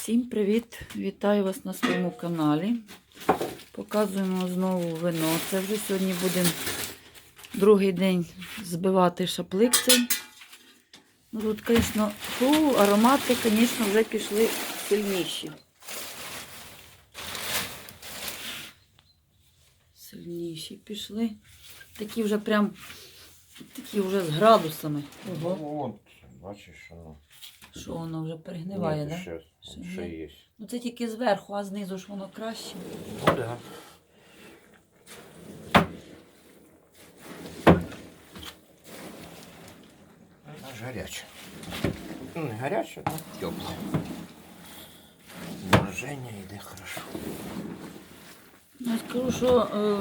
Всім привіт! Вітаю вас на своєму каналі. Показуємо знову вино. Це вже сьогодні будемо другий день збивати шаплик цей. Ну, тут, звісно, фу, аромати, звісно, вже пішли сильніші. Сильніші пішли. Такі вже прям такі вже з градусами. Ого. Ну от, бачиш, воно. Що воно вже перегниває, Ні, так? Ще, Ще ще є? Ну це тільки зверху, а знизу ж воно краще. Ну да. Вона ж гаряча. Ну, не гаряча, а тепла. Мороження йде хорошо. Ну, я скажу, що е,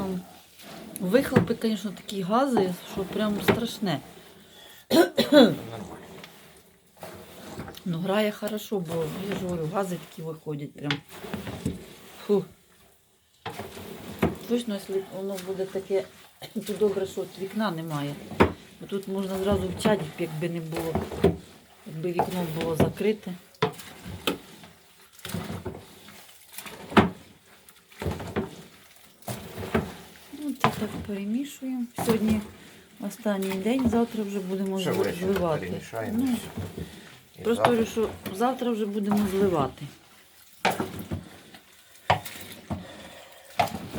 вихлопи, звісно, такі гази, що прям страшне. Нормально. Ну, грає хорошо, бо я ж говорю, гази такі виходять прям. Фу. Точно, якщо воно буде таке, то добре, що от вікна немає. Бо тут можна зразу в чаді, якби не було, якби вікно було закрите. Ну, це так перемішуємо. Сьогодні останній день, завтра вже будемо зливати. Просто говорю, що завтра вже будемо зливати.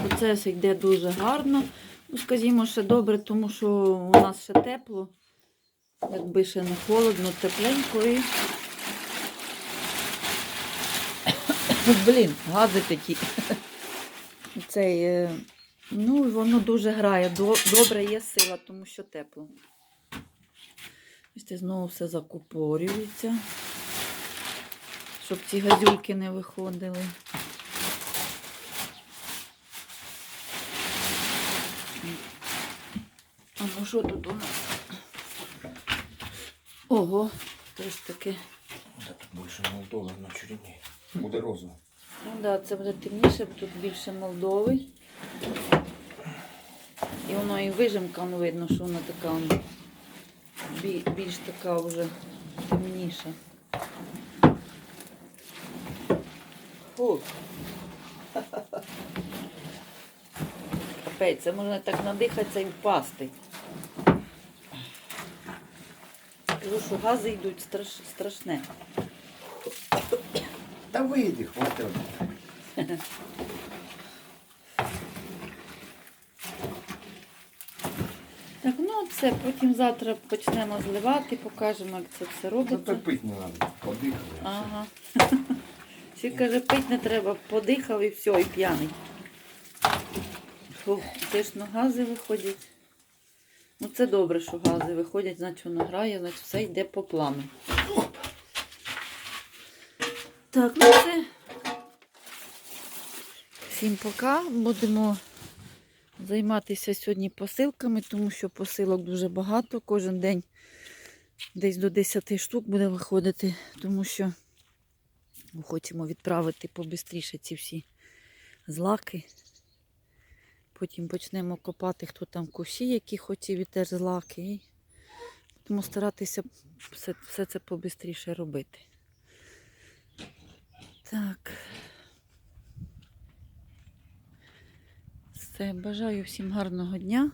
Процес йде дуже гарно. Ну, скажімо, ще добре, тому що у нас ще тепло. Якби ще не холодно, тепленько і. Блін, гази такі. Цей, е, ну, воно дуже грає. Добре є сила, тому що тепло. Бачите, знову все закупорюється, щоб ці газюльки не виходили. А ну що тут у нас? Ого, теж таке. Да, тут більше Молдова на чорні. Буде розово. Ну так, да, це буде темніше, бо тут більше Молдови. І воно і вижимка, ну, видно, що вона така більш така вже темніша. Фу. Капець, це можна так надихатися і впасти. Кажу, що гази йдуть страш, страшне. Та вийди, хватить. Ну потім завтра почнемо зливати, покажемо, як це все Та робиться. пити не треба. Подихали. Ага. Всі каже, пить не треба, подихав і все, і п'яний. Фу, це ж ну, гази виходять. Ну це добре, що гази виходять, значить воно грає, значить все йде по плану. Так, ну це. Всім пока. Будемо займатися сьогодні посилками, тому що посилок дуже багато. Кожен день десь до 10 штук буде виходити, тому що ми хочемо відправити побистріше ці всі злаки. Потім почнемо копати, хто там кущі, які хотів і теж злаки. І будемо старатися все, все це побистріше робити. Так. Все, бажаю всім гарного дня.